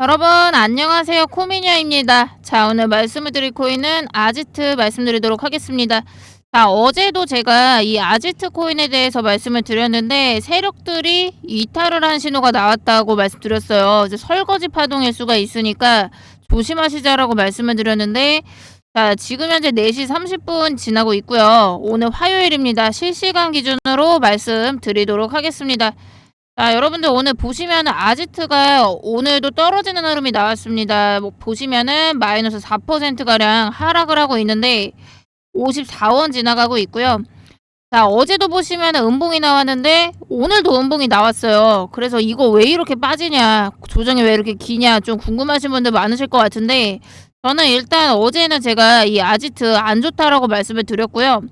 여러분 안녕하세요 코미녀입니다. 자 오늘 말씀을 드릴 코인은 아지트 말씀드리도록 하겠습니다. 자 어제도 제가 이 아지트 코인에 대해서 말씀을 드렸는데 세력들이 이탈을 한 신호가 나왔다고 말씀드렸어요. 이제 설거지 파동일 수가 있으니까 조심하시자라고 말씀을 드렸는데 자 지금 현재 4시 30분 지나고 있고요. 오늘 화요일입니다. 실시간 기준으로 말씀드리도록 하겠습니다. 자, 여러분들 오늘 보시면 아지트가 오늘도 떨어지는 흐름이 나왔습니다. 뭐 보시면은 마이너스 4%가량 하락을 하고 있는데 54원 지나가고 있고요. 자, 어제도 보시면 음봉이 나왔는데 오늘도 음봉이 나왔어요. 그래서 이거 왜 이렇게 빠지냐, 조정이 왜 이렇게 기냐 좀 궁금하신 분들 많으실 것 같은데 저는 일단 어제는 제가 이 아지트 안 좋다라고 말씀을 드렸고요.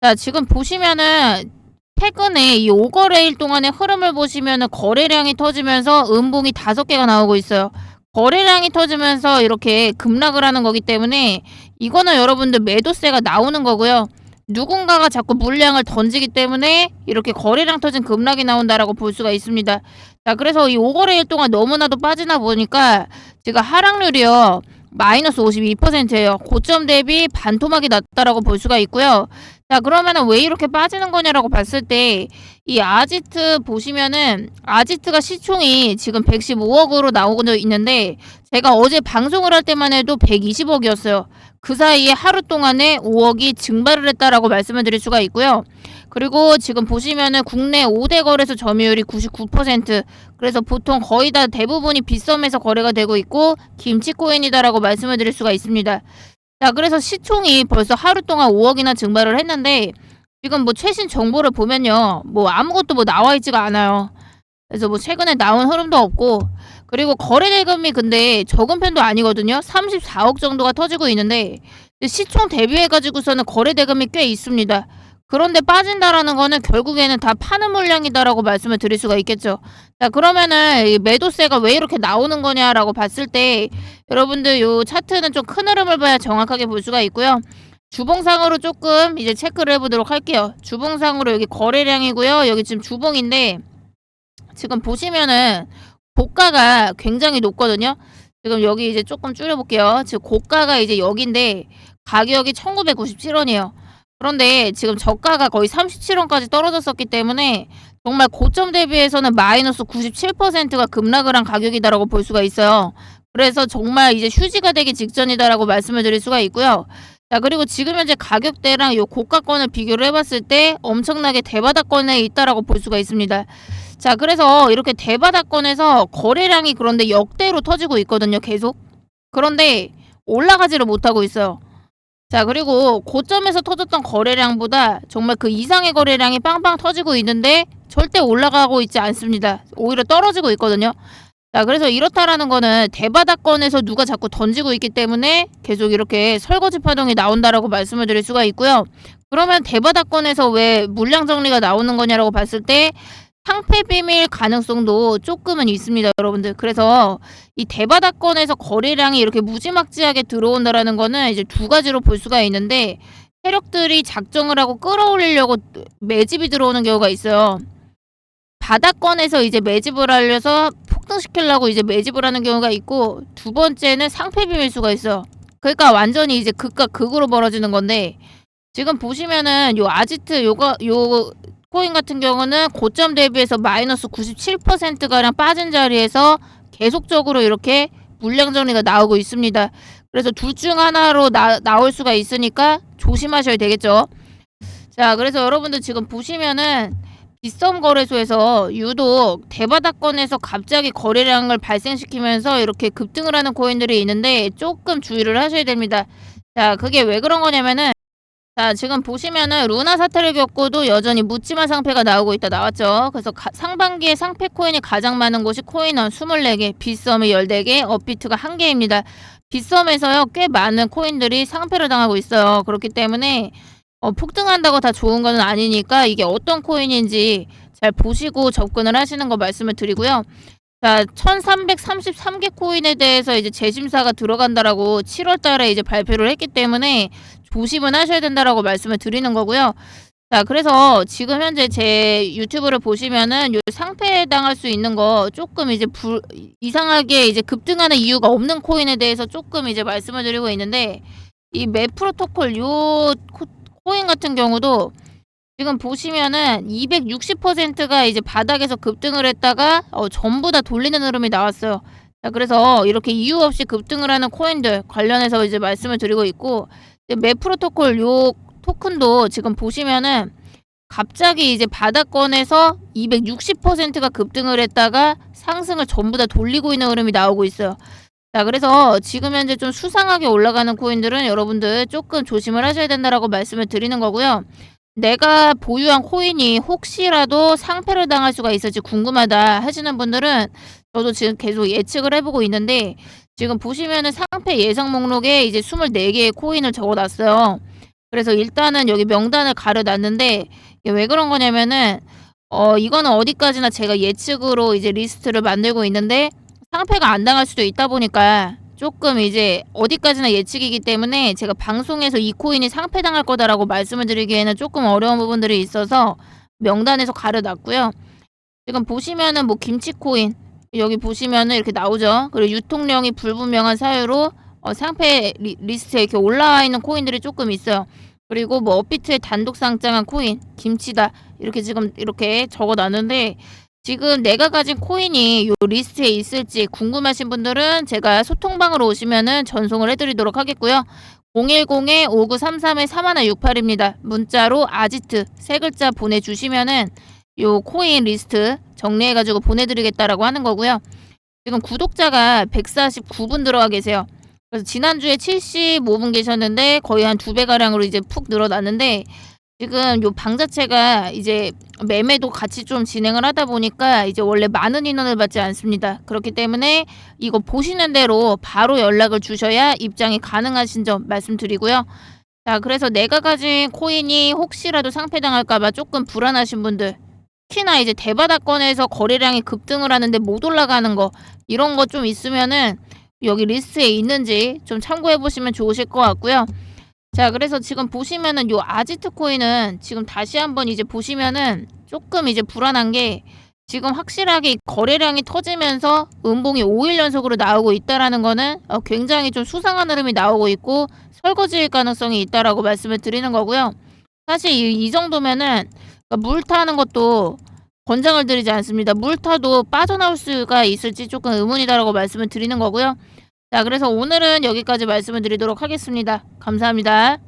자, 지금 보시면은 최근에 이 5거래일 동안의 흐름을 보시면 거래량이 터지면서 음봉이 다섯 개가 나오고 있어요. 거래량이 터지면서 이렇게 급락을 하는 거기 때문에 이거는 여러분들 매도세가 나오는 거고요. 누군가가 자꾸 물량을 던지기 때문에 이렇게 거래량 터진 급락이 나온다라고 볼 수가 있습니다. 자, 그래서 이 5거래일 동안 너무나도 빠지나 보니까 제가 하락률이요. 마이너스 52%예요. 고점 대비 반토막이 났다라고 볼 수가 있고요. 자, 그러면은 왜 이렇게 빠지는 거냐라고 봤을 때, 이 아지트 보시면은, 아지트가 시총이 지금 115억으로 나오고 있는데, 제가 어제 방송을 할 때만 해도 120억이었어요. 그 사이에 하루 동안에 5억이 증발을 했다라고 말씀을 드릴 수가 있고요. 그리고 지금 보시면은 국내 5대 거래소 점유율이 99%. 그래서 보통 거의 다 대부분이 빗썸에서 거래가 되고 있고 김치코인이다라고 말씀을 드릴 수가 있습니다. 자, 그래서 시총이 벌써 하루 동안 5억이나 증발을 했는데 지금 뭐 최신 정보를 보면요. 뭐 아무것도 뭐 나와 있지가 않아요. 그래서 뭐 최근에 나온 흐름도 없고 그리고 거래 대금이 근데 적은 편도 아니거든요. 34억 정도가 터지고 있는데 시총 대비해 가지고서는 거래 대금이 꽤 있습니다. 그런데 빠진다라는 거는 결국에는 다 파는 물량이다라고 말씀을 드릴 수가 있겠죠. 자, 그러면은 매도세가 왜 이렇게 나오는 거냐라고 봤을 때 여러분들 요 차트는 좀 큰 흐름을 봐야 정확하게 볼 수가 있고요. 주봉상으로 조금 이제 체크를 해보도록 할게요. 주봉상으로 여기 거래량이고요. 여기 지금 주봉인데 지금 보시면은 고가가 굉장히 높거든요. 지금 여기 이제 조금 줄여볼게요. 지금 고가가 이제 여기인데 가격이 1997원이에요. 그런데 지금 저가가 거의 37원까지 떨어졌었기 때문에 정말 고점 대비해서는 마이너스 97%가 급락을 한 가격이다라고 볼 수가 있어요. 그래서 정말 이제 휴지가 되기 직전이다라고 말씀을 드릴 수가 있고요. 자, 그리고 지금 현재 가격대랑 요 고가권을 비교를 해봤을 때 엄청나게 대바닥권에 있다라고 볼 수가 있습니다. 자, 그래서 이렇게 대바닥권에서 거래량이 그런데 역대로 터지고 있거든요, 계속. 그런데 올라가지를 못하고 있어요. 자, 그리고 고점에서 터졌던 거래량보다 정말 그 이상의 거래량이 빵빵 터지고 있는데 절대 올라가고 있지 않습니다. 오히려 떨어지고 있거든요. 자, 그래서 이렇다라는 거는 대바닥권에서 누가 자꾸 던지고 있기 때문에 계속 이렇게 설거지 파동이 나온다라고 말씀을 드릴 수가 있고요. 그러면 대바닥권에서 왜 물량 정리가 나오는 거냐라고 봤을 때 상패 비밀 가능성도 조금은 있습니다, 여러분들. 그래서 이 대바닥권에서 거래량이 이렇게 무지막지하게 들어온다라는 거는 이제 두 가지로 볼 수가 있는데 세력들이 작정을 하고 끌어올리려고 매집이 들어오는 경우가 있어요. 바닥권에서 이제 매집을 하려서 폭등시키려고 이제 매집을 하는 경우가 있고 두 번째는 상패 비밀수가 있어. 그러니까 완전히 이제 극과 극으로 벌어지는 건데 지금 보시면은 요 아지트 요거 요 코인 같은 경우는 고점 대비해서 마이너스 97%가량 빠진 자리에서 계속적으로 이렇게 물량 정리가 나오고 있습니다. 그래서 둘 중 하나로 나, 나올 수가 있으니까 조심하셔야 되겠죠. 자, 그래서 여러분들 지금 보시면은 빗썸 거래소에서 유독 대바닥권에서 갑자기 거래량을 발생시키면서 이렇게 급등을 하는 코인들이 있는데 조금 주의를 하셔야 됩니다. 자, 그게 왜 그런 거냐면은 자, 지금 보시면은 루나 사태를 겪고도 여전히 묻지마 상패가 나오고 있다 나왔죠. 그래서 가, 상반기에 상패 코인이 가장 많은 곳이 코인원 24개, 빗썸이 14개, 업비트가 1개입니다. 빗썸에서요, 꽤 많은 코인들이 상패를 당하고 있어요. 그렇기 때문에 어, 폭등한다고 다 좋은 건 아니니까 이게 어떤 코인인지 잘 보시고 접근을 하시는 거 말씀을 드리고요. 자, 1333개 코인에 대해서 이제 재심사가 들어간다라고 7월 달에 이제 발표를 했기 때문에 조심은 하셔야 된다라고 말씀을 드리는 거고요. 자, 그래서 지금 현재 제 유튜브를 보시면은 요 상패 당할 수 있는 거 조금 이제 불, 이상하게 이제 급등하는 이유가 없는 코인에 대해서 조금 이제 말씀을 드리고 있는데 이 맵 프로토콜 요 코, 코인 같은 경우도 지금 보시면은 260%가 이제 바닥에서 급등을 했다가 어, 전부 다 돌리는 흐름이 나왔어요. 자, 그래서 이렇게 이유 없이 급등을 하는 코인들 관련해서 이제 말씀을 드리고 있고 맵 프로토콜 요 토큰도 지금 보시면은 갑자기 이제 바닥권에서 260%가 급등을 했다가 상승을 전부 다 돌리고 있는 흐름이 나오고 있어요. 자, 그래서 지금 현재 좀 수상하게 올라가는 코인들은 여러분들 조금 조심을 하셔야 된다라고 말씀을 드리는 거고요. 내가 보유한 코인이 혹시라도 상패를 당할 수가 있을지 궁금하다 하시는 분들은 저도 지금 계속 예측을 해보고 있는데 지금 보시면은 상패 예상 목록에 이제 24개의 코인을 적어놨어요. 그래서 일단은 여기 명단을 가려놨는데 왜 그런 거냐면은 어 이거는 어디까지나 제가 예측으로 이제 리스트를 만들고 있는데 상패가 안 당할 수도 있다 보니까 조금 이제 어디까지나 예측이기 때문에 제가 방송에서 이 코인이 상패 당할 거다라고 말씀을 드리기에는 조금 어려운 부분들이 있어서 명단에서 가려놨고요. 지금 보시면은 뭐 김치 코인 여기 보시면은 이렇게 나오죠. 그리고 유통령이 불분명한 사유로 어, 상패 리, 리스트에 이렇게 올라와 있는 코인들이 조금 있어요. 그리고 뭐 업비트에 단독 상장한 코인 김치다 이렇게 지금 이렇게 적어놨는데 지금 내가 가진 코인이 요 리스트에 있을지 궁금하신 분들은 제가 소통방으로 오시면은 전송을 해드리도록 하겠고요. 010-5933-3168입니다. 문자로 아지트 세 글자 보내주시면은 요 코인 리스트 정리해가지고 보내드리겠다라고 하는 거고요. 지금 구독자가 149분 들어와 계세요. 그래서 지난주에 75분 계셨는데 거의 한 두 배 가량으로 이제 푹 늘어났는데 지금 요 방 자체가 이제 매매도 같이 좀 진행을 하다 보니까 이제 원래 많은 인원을 받지 않습니다. 그렇기 때문에 이거 보시는 대로 바로 연락을 주셔야 입장이 가능하신 점 말씀드리고요. 자, 그래서 내가 가진 코인이 혹시라도 상패당할까봐 조금 불안하신 분들, 특히나 이제 대바닥권에서 거래량이 급등을 하는데 못 올라가는 거 이런 거 좀 있으면은 여기 리스트에 있는지 좀 참고해 보시면 좋으실 것 같고요. 자, 그래서 지금 보시면은 요 아지트 코인은 지금 다시 한번 이제 보시면은 조금 이제 불안한 게 지금 확실하게 거래량이 터지면서 음봉이 5일 연속으로 나오고 있다라는 거는 어, 굉장히 좀 수상한 흐름이 나오고 있고 설거지일 가능성이 있다라고 말씀을 드리는 거고요. 사실 이, 이 정도면은 그러니까 물 타는 것도 권장을 드리지 않습니다. 물 타도 빠져나올 수가 있을지 조금 의문이다라고 말씀을 드리는 거고요. 자, 그래서 오늘은 여기까지 말씀을 드리도록 하겠습니다. 감사합니다.